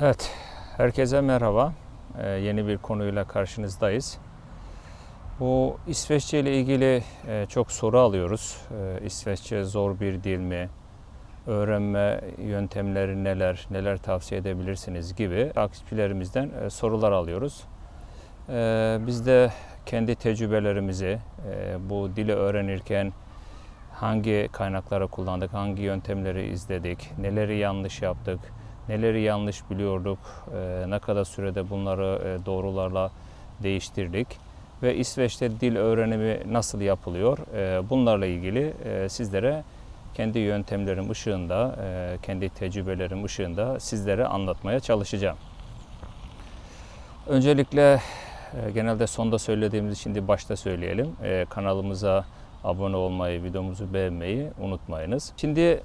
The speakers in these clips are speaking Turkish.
Evet, herkese merhaba. Ee, yeni bir konuyla karşınızdayız. Bu İsveççe ile ilgili e, çok soru alıyoruz. Ee, İsveççe zor bir dil mi? Öğrenme yöntemleri neler? Neler tavsiye edebilirsiniz gibi takipçilerimizden e, sorular alıyoruz. Ee, biz de kendi tecrübelerimizi e, bu dili öğrenirken hangi kaynakları kullandık, hangi yöntemleri izledik, neleri yanlış yaptık, neleri yanlış biliyorduk, e, ne kadar sürede bunları e, doğrularla değiştirdik ve İsveç'te dil öğrenimi nasıl yapılıyor e, bunlarla ilgili sizlere kendi yöntemlerim ışığında, kendi tecrübelerim ışığında sizlere anlatmaya çalışacağım. Öncelikle genelde sonda söylediğimizi şimdi başta söyleyelim. Kanalımıza abone olmayı, videomuzu beğenmeyi unutmayınız. Şimdi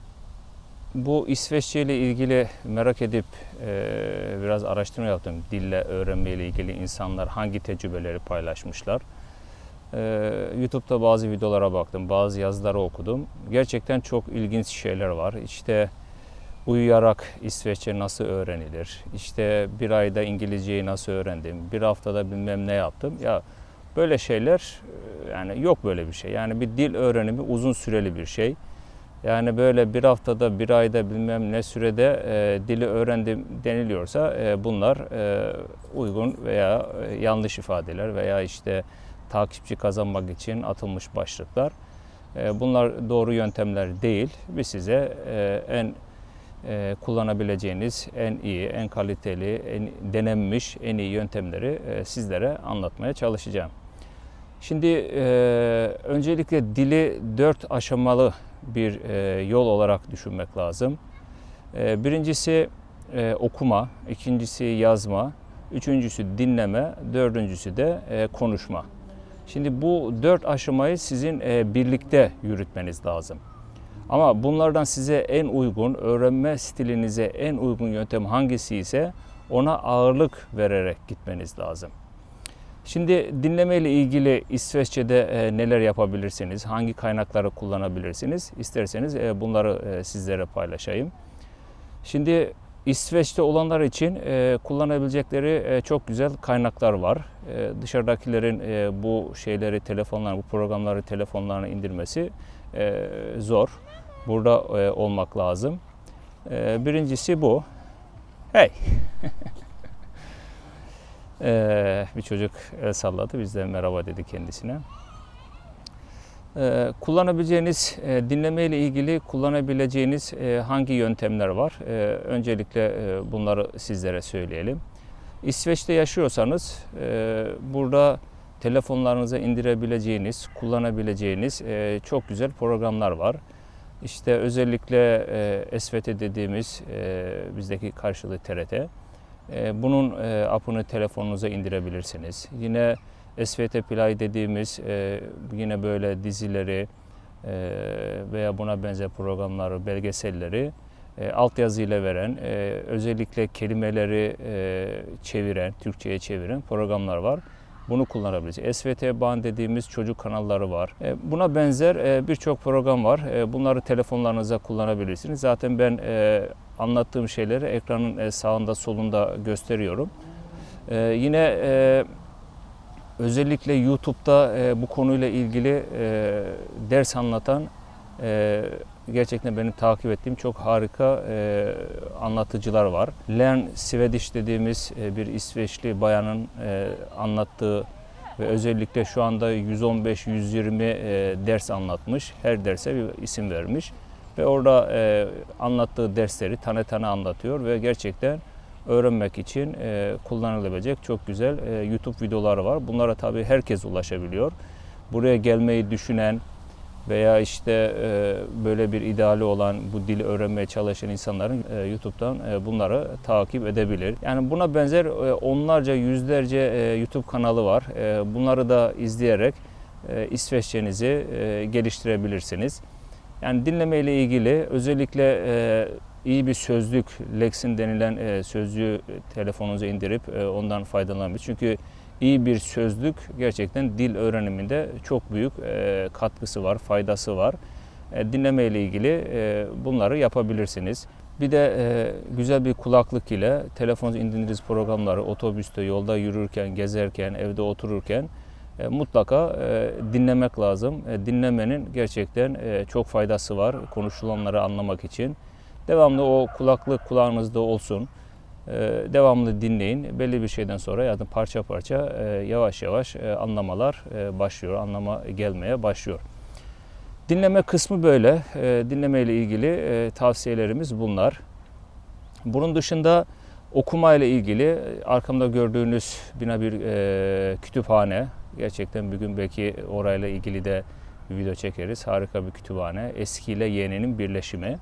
bu İsveççe ile ilgili merak edip e, biraz araştırma yaptım. Dille öğrenme ile ilgili insanlar hangi tecrübeleri paylaşmışlar. E, YouTube'da bazı videolara baktım, bazı yazıları okudum. Gerçekten çok ilginç şeyler var. İşte uyuyarak İsveççe nasıl öğrenilir? İşte bir ayda İngilizceyi nasıl öğrendim? Bir haftada bilmem ne yaptım. Ya böyle şeyler e, yani yok böyle bir şey. Yani bir dil öğrenimi uzun süreli bir şey. Yani böyle bir haftada, bir ayda bilmem ne sürede e, dili öğrendim deniliyorsa e, bunlar e, uygun veya e, yanlış ifadeler veya işte takipçi kazanmak için atılmış başlıklar. E, bunlar doğru yöntemler değil. Biz size e, en e, kullanabileceğiniz en iyi, en kaliteli, en denenmiş, en iyi yöntemleri e, sizlere anlatmaya çalışacağım. Şimdi e, öncelikle dili dört aşamalı bir e, yol olarak düşünmek lazım. E, birincisi e, okuma, ikincisi yazma, üçüncüsü dinleme, dördüncüsü de konuşma. Şimdi bu dört aşamayı sizin birlikte yürütmeniz lazım. Ama bunlardan size en uygun, öğrenme stilinize en uygun yöntem hangisi ise ona ağırlık vererek gitmeniz lazım. Şimdi dinleme ile ilgili İsveççe'de e, neler yapabilirsiniz, hangi kaynakları kullanabilirsiniz isterseniz e, bunları e, sizlere paylaşayım. Şimdi İsveç'te olanlar için kullanabilecekleri çok güzel kaynaklar var. Dışarıdakilerin bu şeyleri, telefonlar, bu programları telefonlarına indirmesi zor. Burada olmak lazım. Birincisi bu. Hey! Ee, bir çocuk el salladı. Biz de merhaba dedi kendisine. Ee, kullanabileceğiniz, e, dinleme ile ilgili kullanabileceğiniz e, hangi yöntemler var? Ee, öncelikle e, bunları sizlere söyleyelim. İsveç'te yaşıyorsanız e, burada telefonlarınıza indirebileceğiniz, kullanabileceğiniz e, çok güzel programlar var. İşte özellikle e, SVT dediğimiz e, bizdeki karşılığı TRT. E, Bunun e, app'ını telefonunuza indirebilirsiniz. Yine SVT Play dediğimiz e, yine böyle dizileri e, veya buna benzer programları, belgeselleri altyazıyla veren, özellikle kelimeleri çeviren, Türkçe'ye çeviren programlar var. Bunu kullanabilirsiniz. SVT Ban dediğimiz çocuk kanalları var. E, Buna benzer e, birçok program var. E, Bunları telefonlarınıza kullanabilirsiniz. Zaten ben anlattığım şeyleri ekranın sağında solunda gösteriyorum. Yine özellikle YouTube'da bu konuyla ilgili ders anlatan gerçekten benim takip ettiğim çok harika e, anlatıcılar var. Learn Swedish dediğimiz e, bir İsveçli bayanın e, anlattığı ve özellikle şu anda 115-120 e, ders anlatmış. Her derse bir isim vermiş ve orada e, anlattığı dersleri tane tane anlatıyor ve gerçekten öğrenmek için e, kullanılabilecek çok güzel e, YouTube videoları var. Bunlara tabii herkes ulaşabiliyor. Buraya gelmeyi düşünen veya işte e, böyle bir ideali olan bu dili öğrenmeye çalışan insanların e, YouTube'dan e, bunları takip edebilir. Yani buna benzer onlarca, yüzlerce YouTube kanalı var. Bunları da izleyerek İsveççenizi geliştirebilirsiniz. Yani dinleme ile ilgili özellikle iyi bir sözlük, Lexin denilen sözlüğü telefonunuza indirip ondan faydalanabilir. Çünkü iyi bir sözlük gerçekten dil öğreniminde çok büyük e, katkısı var, faydası var. E, dinleme ile ilgili e, bunları yapabilirsiniz. Bir de güzel bir kulaklık ile telefon indiğiniz programları otobüste, yolda yürürken, gezerken, evde otururken mutlaka dinlemek lazım. Dinlemenin gerçekten çok faydası var konuşulanları anlamak için. Devamlı o kulaklık kulağınızda olsun. E, devamlı dinleyin. Belli bir şeyden sonra yani parça parça e, yavaş yavaş e, anlamalar e, başlıyor, anlama gelmeye başlıyor. Dinleme kısmı böyle. Dinleme ile ilgili tavsiyelerimiz bunlar. Bunun dışında okuma ile ilgili arkamda gördüğünüz bina bir kütüphane. Gerçekten bir gün belki orayla ilgili de bir video çekeriz. Harika bir kütüphane. Eski ile yeninin birleşimi.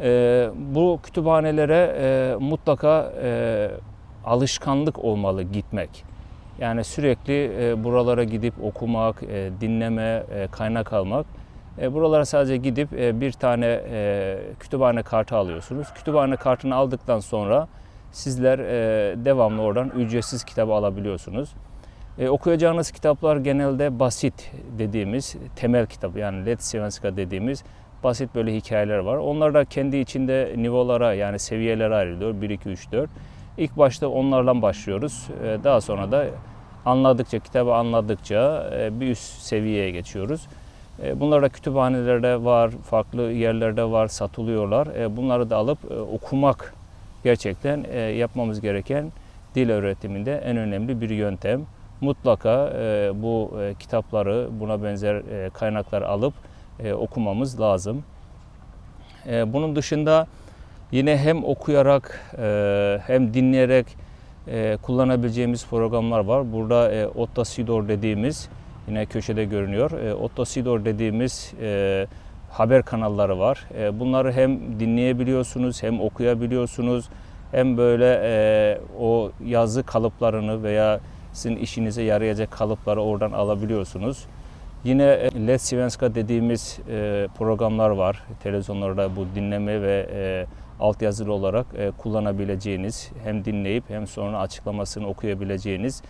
E, bu kütüphanelere e, mutlaka e, alışkanlık olmalı gitmek. Yani sürekli e, buralara gidip okumak, e, dinleme, e, kaynak almak. E, buralara sadece gidip e, bir tane e, kütüphane kartı alıyorsunuz. Kütüphane kartını aldıktan sonra sizler e, devamlı oradan ücretsiz kitabı alabiliyorsunuz. E, okuyacağınız kitaplar genelde basit dediğimiz temel kitap yani Let Svenska dediğimiz basit böyle hikayeler var. Onlar da kendi içinde nivolara yani seviyelere ayrılıyor. 1, 2, 3, 4. İlk başta onlarla başlıyoruz. E, daha sonra da anladıkça, kitabı anladıkça e, bir üst seviyeye geçiyoruz. E, bunlar da kütüphanelerde var, farklı yerlerde var, satılıyorlar. E, bunları da alıp okumak gerçekten yapmamız gereken dil öğretiminde en önemli bir yöntem. Mutlaka bu kitapları, buna benzer kaynakları alıp e, okumamız lazım. E, bunun dışında yine hem okuyarak e, hem dinleyerek e, kullanabileceğimiz programlar var. Burada e, Otta Sidor dediğimiz yine köşede görünüyor. E, Otta Sidor dediğimiz e, haber kanalları var. E, bunları hem dinleyebiliyorsunuz hem okuyabiliyorsunuz hem böyle e, o yazı kalıplarını veya sizin işinize yarayacak kalıpları oradan alabiliyorsunuz. Yine e, Let's Svenska dediğimiz e, programlar var. Televizyonlarda bu dinleme ve e, altyazılı olarak kullanabileceğiniz, hem dinleyip hem sonra açıklamasını okuyabileceğiniz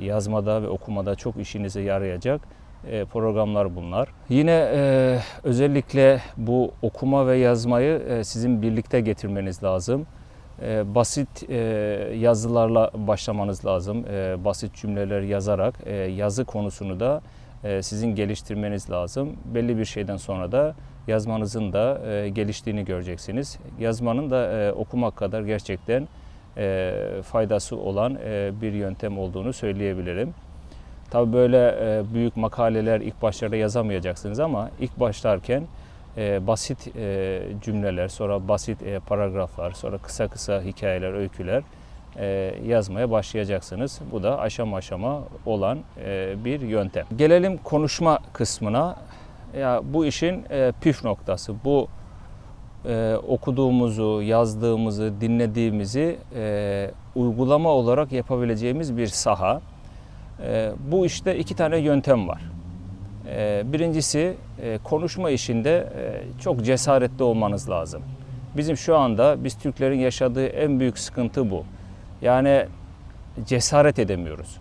yazmada ve okumada çok işinize yarayacak programlar bunlar. Yine özellikle bu okuma ve yazmayı sizin birlikte getirmeniz lazım. Basit yazılarla başlamanız lazım. Basit cümleler yazarak yazı konusunu da sizin geliştirmeniz lazım. Belli bir şeyden sonra da yazmanızın da e, geliştiğini göreceksiniz. Yazmanın da e, okumak kadar gerçekten e, faydası olan e, bir yöntem olduğunu söyleyebilirim. Tabii böyle e, büyük makaleler ilk başlarda yazamayacaksınız ama ilk başlarken e, basit e, cümleler, sonra basit e, paragraflar, sonra kısa kısa hikayeler, öyküler e, yazmaya başlayacaksınız. Bu da aşama aşama olan e, bir yöntem. Gelelim konuşma kısmına. Ya bu işin e, püf noktası. Bu e, okuduğumuzu, yazdığımızı, dinlediğimizi e, uygulama olarak yapabileceğimiz bir saha. E, bu işte iki tane yöntem var. E, birincisi e, konuşma işinde e, çok cesaretli olmanız lazım. Bizim şu anda biz Türklerin yaşadığı en büyük sıkıntı bu. Yani cesaret edemiyoruz.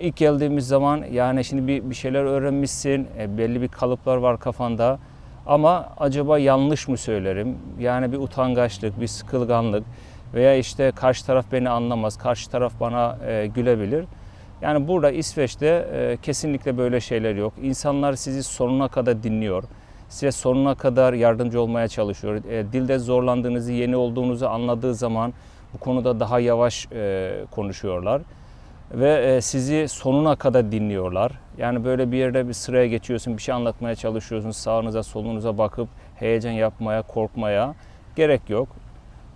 İlk geldiğimiz zaman yani şimdi bir, bir şeyler öğrenmişsin, e, belli bir kalıplar var kafanda. Ama acaba yanlış mı söylerim? Yani bir utangaçlık, bir sıkılganlık veya işte karşı taraf beni anlamaz, karşı taraf bana e, gülebilir. Yani burada İsveç'te e, kesinlikle böyle şeyler yok. İnsanlar sizi sonuna kadar dinliyor. Size sonuna kadar yardımcı olmaya çalışıyor. E, dilde zorlandığınızı, yeni olduğunuzu anladığı zaman bu konuda daha yavaş e, konuşuyorlar ve e, sizi sonuna kadar dinliyorlar. Yani böyle bir yerde bir sıraya geçiyorsun, bir şey anlatmaya çalışıyorsun, sağınıza solunuza bakıp heyecan yapmaya, korkmaya gerek yok.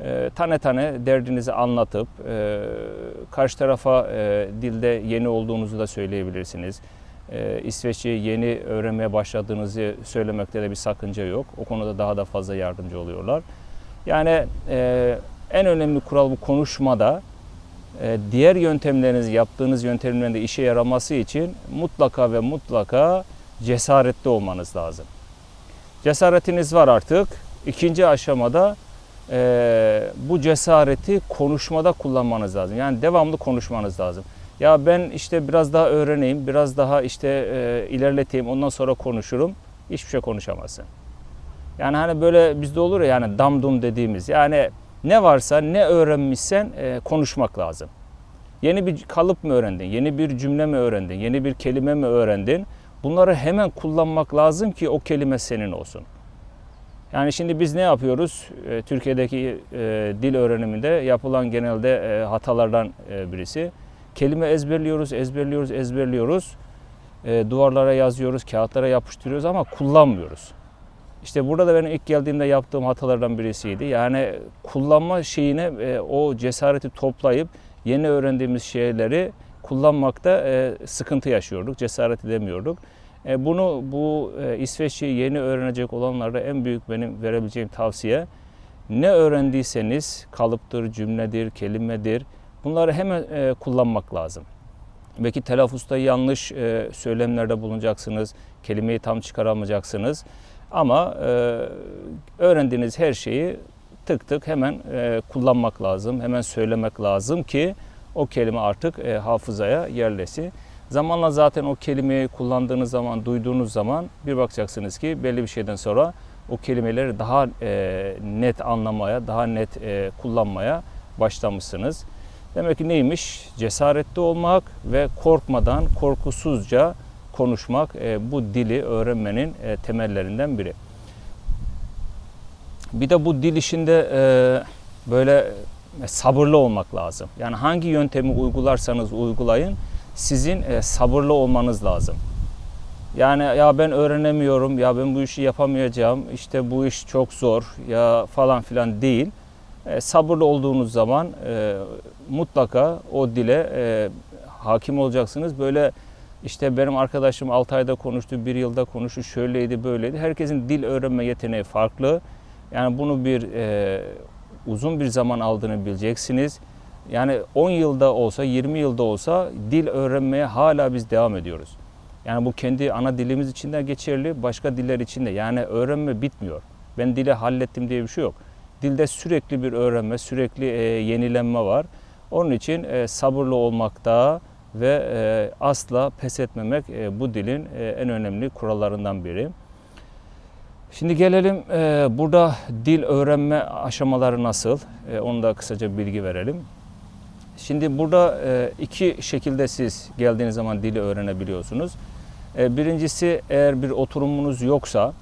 E, tane tane derdinizi anlatıp e, karşı tarafa e, dilde yeni olduğunuzu da söyleyebilirsiniz. E, İsveççeyi yeni öğrenmeye başladığınızı söylemekte de bir sakınca yok. O konuda daha da fazla yardımcı oluyorlar. Yani e, en önemli kural bu konuşmada e, diğer yöntemleriniz, yaptığınız yöntemlerin de işe yaraması için mutlaka ve mutlaka cesaretli olmanız lazım. Cesaretiniz var artık. İkinci aşamada e, bu cesareti konuşmada kullanmanız lazım. Yani devamlı konuşmanız lazım. Ya ben işte biraz daha öğreneyim, biraz daha işte e, ilerleteyim, ondan sonra konuşurum. Hiçbir şey konuşamazsın. Yani hani böyle bizde olur ya yani damdum dediğimiz. Yani ne varsa ne öğrenmişsen e, konuşmak lazım. Yeni bir kalıp mı öğrendin? Yeni bir cümle mi öğrendin? Yeni bir kelime mi öğrendin? Bunları hemen kullanmak lazım ki o kelime senin olsun. Yani şimdi biz ne yapıyoruz? E, Türkiye'deki e, dil öğreniminde yapılan genelde e, hatalardan e, birisi. Kelime ezberliyoruz, ezberliyoruz, ezberliyoruz. E, duvarlara yazıyoruz, kağıtlara yapıştırıyoruz ama kullanmıyoruz. İşte burada da benim ilk geldiğimde yaptığım hatalardan birisiydi. Yani kullanma şeyine e, o cesareti toplayıp yeni öğrendiğimiz şeyleri kullanmakta e, sıkıntı yaşıyorduk, cesaret edemiyorduk. E, bunu bu e, İsveççeyi yeni öğrenecek olanlara en büyük benim verebileceğim tavsiye ne öğrendiyseniz kalıptır, cümledir, kelimedir bunları hemen e, kullanmak lazım. Belki telaffuzda yanlış e, söylemlerde bulunacaksınız, kelimeyi tam çıkaramayacaksınız. Ama e, öğrendiğiniz her şeyi tık tık hemen e, kullanmak lazım, hemen söylemek lazım ki o kelime artık e, hafızaya yerleşsin. Zamanla zaten o kelimeyi kullandığınız zaman, duyduğunuz zaman bir bakacaksınız ki belli bir şeyden sonra o kelimeleri daha e, net anlamaya, daha net e, kullanmaya başlamışsınız. Demek ki neymiş? Cesaretli olmak ve korkmadan, korkusuzca konuşmak e, bu dili öğrenmenin e, temellerinden biri. Bir de bu dil işinde e, böyle sabırlı olmak lazım. Yani hangi yöntemi uygularsanız uygulayın, sizin sabırlı olmanız lazım. Yani ya ben öğrenemiyorum, ya ben bu işi yapamayacağım, işte bu iş çok zor ya falan filan değil. E, sabırlı olduğunuz zaman e, mutlaka o dile e, hakim olacaksınız. Böyle işte benim arkadaşım 6 ayda konuştu, 1 yılda konuştu, şöyleydi, böyleydi. Herkesin dil öğrenme yeteneği farklı. Yani bunu bir e, uzun bir zaman aldığını bileceksiniz. Yani 10 yılda olsa, 20 yılda olsa dil öğrenmeye hala biz devam ediyoruz. Yani bu kendi ana dilimiz için de geçerli, başka diller için de. Yani öğrenme bitmiyor. Ben dili hallettim diye bir şey yok. Dilde sürekli bir öğrenme, sürekli e, yenilenme var. Onun için e, sabırlı olmakta ve e, asla pes etmemek e, bu dilin e, en önemli kurallarından biri. Şimdi gelelim e, burada dil öğrenme aşamaları nasıl? E, onu da kısaca bilgi verelim. Şimdi burada e, iki şekilde siz geldiğiniz zaman dili öğrenebiliyorsunuz. E, birincisi eğer bir oturumunuz yoksa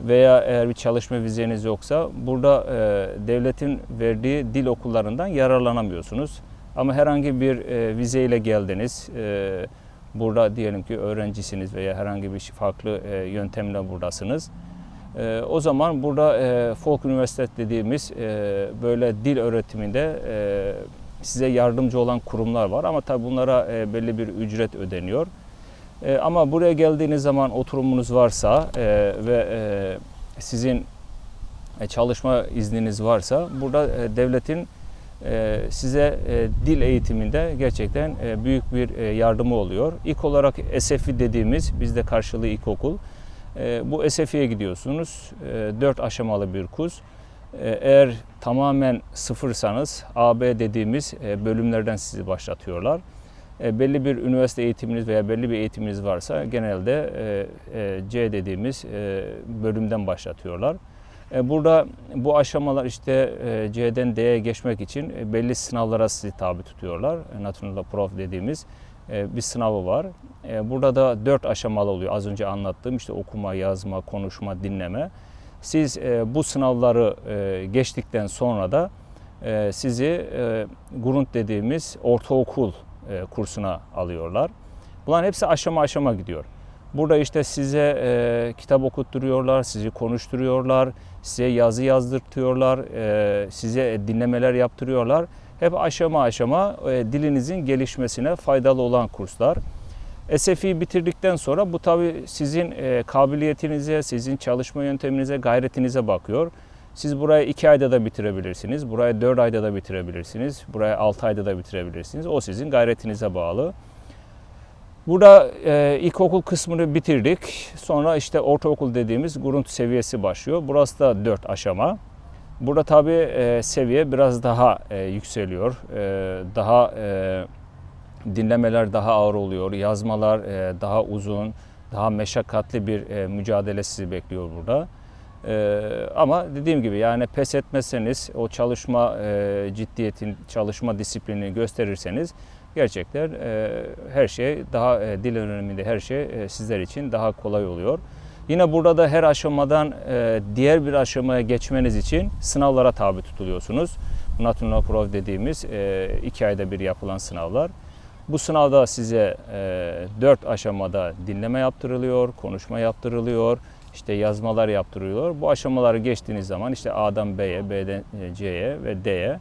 veya eğer bir çalışma vizeniz yoksa burada e, devletin verdiği dil okullarından yararlanamıyorsunuz. Ama herhangi bir e, vizeyle geldiniz, e, burada diyelim ki öğrencisiniz veya herhangi bir farklı e, yöntemle buradasınız. E, o zaman burada e, Folk Üniversitet dediğimiz e, böyle dil öğretiminde e, size yardımcı olan kurumlar var ama tabi bunlara e, belli bir ücret ödeniyor. E, ama buraya geldiğiniz zaman oturumunuz varsa e, ve e, sizin e, çalışma izniniz varsa burada e, devletin size e, dil eğitiminde gerçekten e, büyük bir e, yardımı oluyor. İlk olarak SFI dediğimiz bizde karşılığı ilkokul. Bu SFI'ye gidiyorsunuz. E, 4 aşamalı bir kurs. Eğer tamamen sıfırsanız AB dediğimiz bölümlerden sizi başlatıyorlar. Belli bir üniversite eğitiminiz veya belli bir eğitiminiz varsa genelde C dediğimiz bölümden başlatıyorlar. Burada bu aşamalar işte C'den D'ye geçmek için belli sınavlara sizi tabi tutuyorlar. National Prof dediğimiz bir sınavı var. Burada da dört aşamalı oluyor. Az önce anlattığım işte okuma, yazma, konuşma, dinleme. Siz e, bu sınavları e, geçtikten sonra da e, sizi e, Grunt dediğimiz ortaokul e, kursuna alıyorlar. Bunların hepsi aşama aşama gidiyor. Burada işte size e, kitap okutturuyorlar, sizi konuşturuyorlar, size yazı yazdırtıyorlar, e, size dinlemeler yaptırıyorlar. Hep aşama aşama e, dilinizin gelişmesine faydalı olan kurslar. SFI bitirdikten sonra bu tabi sizin e, kabiliyetinize, sizin çalışma yönteminize, gayretinize bakıyor. Siz burayı 2 ayda da bitirebilirsiniz, burayı 4 ayda da bitirebilirsiniz, burayı 6 ayda da bitirebilirsiniz. O sizin gayretinize bağlı. Burada e, ilkokul kısmını bitirdik. Sonra işte ortaokul dediğimiz grunt seviyesi başlıyor. Burası da 4 aşama. Burada tabi e, seviye biraz daha e, yükseliyor. E, daha e, dinlemeler daha ağır oluyor, yazmalar e, daha uzun, daha meşakkatli bir e, mücadele sizi bekliyor burada. Ee, ama dediğim gibi yani pes etmezseniz o çalışma e, ciddiyetin, çalışma disiplinini gösterirseniz gerçekten e, her şey daha e, dil öğreniminde her şey e, sizler için daha kolay oluyor. Yine burada da her aşamadan diğer bir aşamaya geçmeniz için sınavlara tabi tutuluyorsunuz. National Prov dediğimiz iki ayda bir yapılan sınavlar. Bu sınavda size dört aşamada dinleme yaptırılıyor, konuşma yaptırılıyor, işte yazmalar yaptırılıyor. Bu aşamaları geçtiğiniz zaman işte A'dan B'ye, B'den C'ye ve D'ye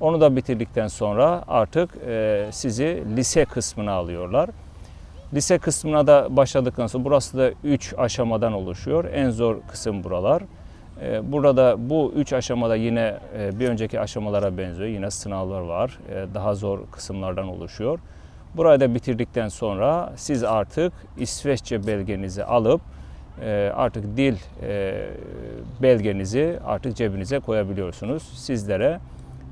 onu da bitirdikten sonra artık e, sizi lise kısmına alıyorlar. Lise kısmına da başladıktan sonra burası da 3 aşamadan oluşuyor. En zor kısım buralar. E, Burada bu 3 aşamada yine e, bir önceki aşamalara benziyor. Yine sınavlar var. E, Daha zor kısımlardan oluşuyor. Burayı da bitirdikten sonra siz artık İsveççe belgenizi alıp e, artık dil e, belgenizi artık cebinize koyabiliyorsunuz. Sizlere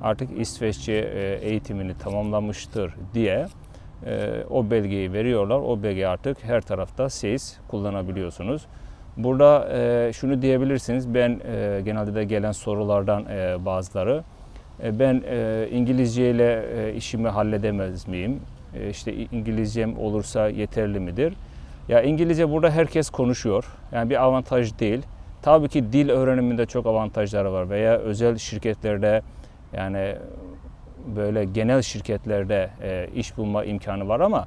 artık İsveççe e, eğitimini tamamlamıştır diye e, o belgeyi veriyorlar. O belgeyi artık her tarafta siz kullanabiliyorsunuz. Burada e, şunu diyebilirsiniz. Ben genelde de gelen sorulardan bazıları. Ben İngilizce ile işimi halledemez miyim? İşte İngilizcem olursa yeterli midir? Ya İngilizce burada herkes konuşuyor. Yani bir avantaj değil. Tabii ki dil öğreniminde çok avantajları var veya özel şirketlerde yani böyle genel şirketlerde e, iş bulma imkanı var ama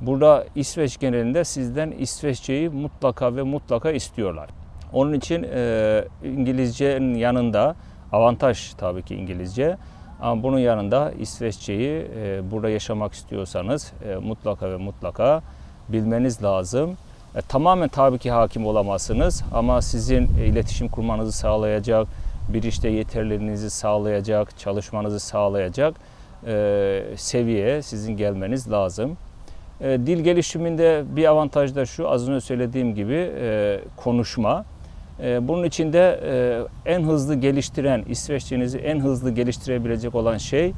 burada İsveç genelinde sizden İsveççeyi mutlaka ve mutlaka istiyorlar. Onun için e, İngilizcenin yanında avantaj tabii ki İngilizce ama bunun yanında İsveççeyi e, burada yaşamak istiyorsanız mutlaka ve mutlaka bilmeniz lazım. Tamamen tabii ki hakim olamazsınız ama sizin iletişim kurmanızı sağlayacak, bir işte yeterliliğinizi sağlayacak, çalışmanızı sağlayacak e, seviyeye sizin gelmeniz lazım. E, dil gelişiminde bir avantaj da şu, az önce söylediğim gibi e, konuşma. E, bunun için de e, en hızlı geliştiren, İsveççenizi en hızlı geliştirebilecek olan şey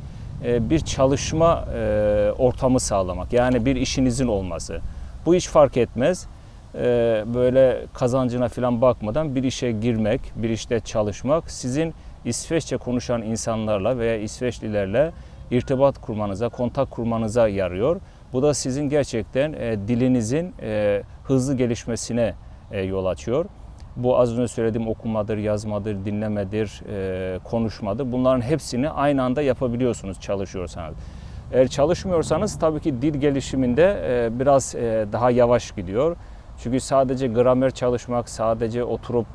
e, bir çalışma e, ortamı sağlamak. Yani bir işinizin olması. Bu hiç fark etmez. E, böyle kazancına falan bakmadan bir işe girmek, bir işte çalışmak sizin İsveççe konuşan insanlarla veya İsveçlilerle irtibat kurmanıza, kontak kurmanıza yarıyor. Bu da sizin gerçekten e, dilinizin e, hızlı gelişmesine e, yol açıyor. Bu az önce söylediğim okumadır, yazmadır, dinlemedir, e, konuşmadır. Bunların hepsini aynı anda yapabiliyorsunuz çalışıyorsanız. Eğer çalışmıyorsanız tabii ki dil gelişiminde e, biraz e, daha yavaş gidiyor. Çünkü sadece gramer çalışmak, sadece oturup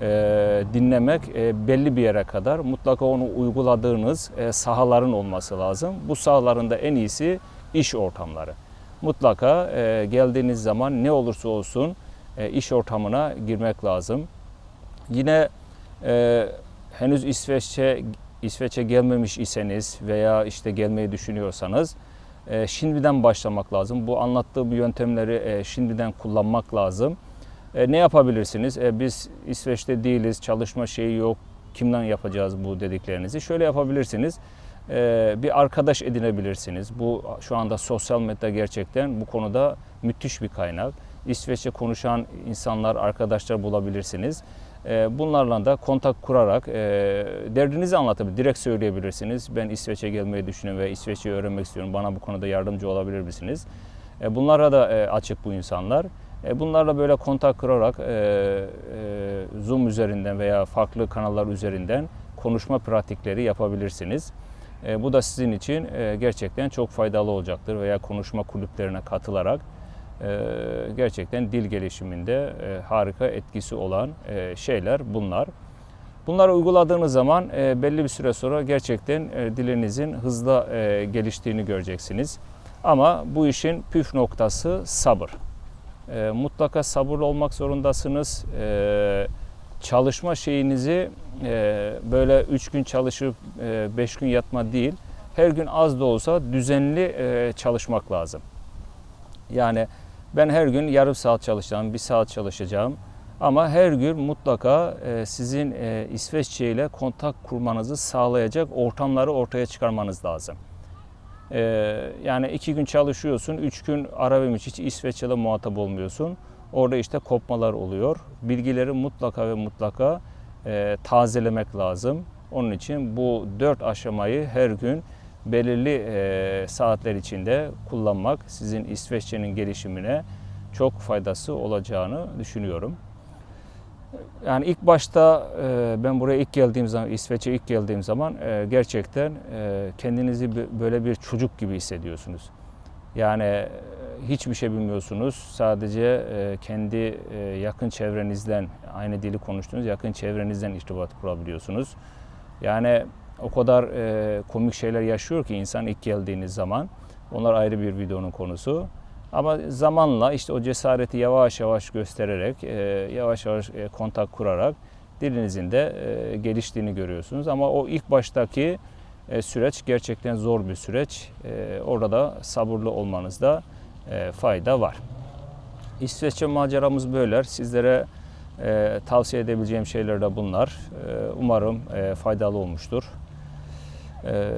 e, dinlemek e, belli bir yere kadar mutlaka onu uyguladığınız e, sahaların olması lazım. Bu sahaların da en iyisi iş ortamları. Mutlaka e, geldiğiniz zaman ne olursa olsun e, iş ortamına girmek lazım. Yine e, henüz İsveççe İsveç'e gelmemiş iseniz veya işte gelmeyi düşünüyorsanız e, şimdiden başlamak lazım. Bu anlattığım yöntemleri e, şimdiden kullanmak lazım. E, ne yapabilirsiniz? E, biz İsveç'te değiliz, çalışma şeyi yok. Kimden yapacağız bu dediklerinizi? Şöyle yapabilirsiniz. E, bir arkadaş edinebilirsiniz. Bu şu anda sosyal medya gerçekten bu konuda müthiş bir kaynak. İsveççe konuşan insanlar, arkadaşlar bulabilirsiniz. E, bunlarla da kontak kurarak e, derdinizi anlatabilir, direkt söyleyebilirsiniz. Ben İsveç'e gelmeyi düşünüyorum ve İsveç'i öğrenmek istiyorum. Bana bu konuda yardımcı olabilir misiniz? E, bunlara da e, açık bu insanlar. Bunlarla böyle kontak kurarak Zoom üzerinden veya farklı kanallar üzerinden konuşma pratikleri yapabilirsiniz. Bu da sizin için gerçekten çok faydalı olacaktır veya konuşma kulüplerine katılarak gerçekten dil gelişiminde e, harika etkisi olan e, şeyler bunlar. Bunları uyguladığınız zaman e, belli bir süre sonra gerçekten dilinizin hızla geliştiğini göreceksiniz. Ama bu işin püf noktası sabır. Mutlaka sabırlı olmak zorundasınız. Çalışma şeyinizi böyle 3 gün çalışıp 5 gün yatma değil, her gün az da olsa düzenli çalışmak lazım. Yani ben her gün yarım saat çalışacağım, bir saat çalışacağım. Ama her gün mutlaka e, sizin e, İsveççe ile kontak kurmanızı sağlayacak ortamları ortaya çıkarmanız lazım. E, yani iki gün çalışıyorsun, üç gün ara vermiş hiç İsveççe'de muhatap olmuyorsun. Orada işte kopmalar oluyor. Bilgileri mutlaka ve mutlaka tazelemek lazım. Onun için bu dört aşamayı her gün belirli e, saatler içinde kullanmak sizin İsveççenin gelişimine çok faydası olacağını düşünüyorum. Yani ilk başta e, ben buraya ilk geldiğim zaman, İsveç'e ilk geldiğim zaman e, gerçekten kendinizi bö- böyle bir çocuk gibi hissediyorsunuz. Yani hiçbir şey bilmiyorsunuz. Sadece kendi yakın çevrenizden, aynı dili konuştuğunuz yakın çevrenizden irtibat kurabiliyorsunuz. Yani o kadar e, komik şeyler yaşıyor ki insan ilk geldiğiniz zaman. Onlar ayrı bir videonun konusu. Ama zamanla işte o cesareti yavaş yavaş göstererek, e, yavaş yavaş e, kontak kurarak dilinizin de e, geliştiğini görüyorsunuz. Ama o ilk baştaki e, süreç gerçekten zor bir süreç. E, orada da sabırlı olmanızda e, fayda var. İsveççe maceramız böyle. Sizlere e, tavsiye edebileceğim şeyler de bunlar. E, umarım e, faydalı olmuştur. E,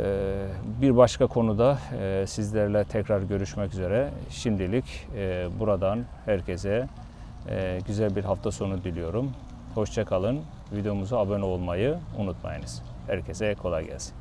bir başka konuda e, sizlerle tekrar görüşmek üzere. Şimdilik e, buradan herkese e, güzel bir hafta sonu diliyorum. Hoşça kalın. Videomuza abone olmayı unutmayınız. Herkese kolay gelsin.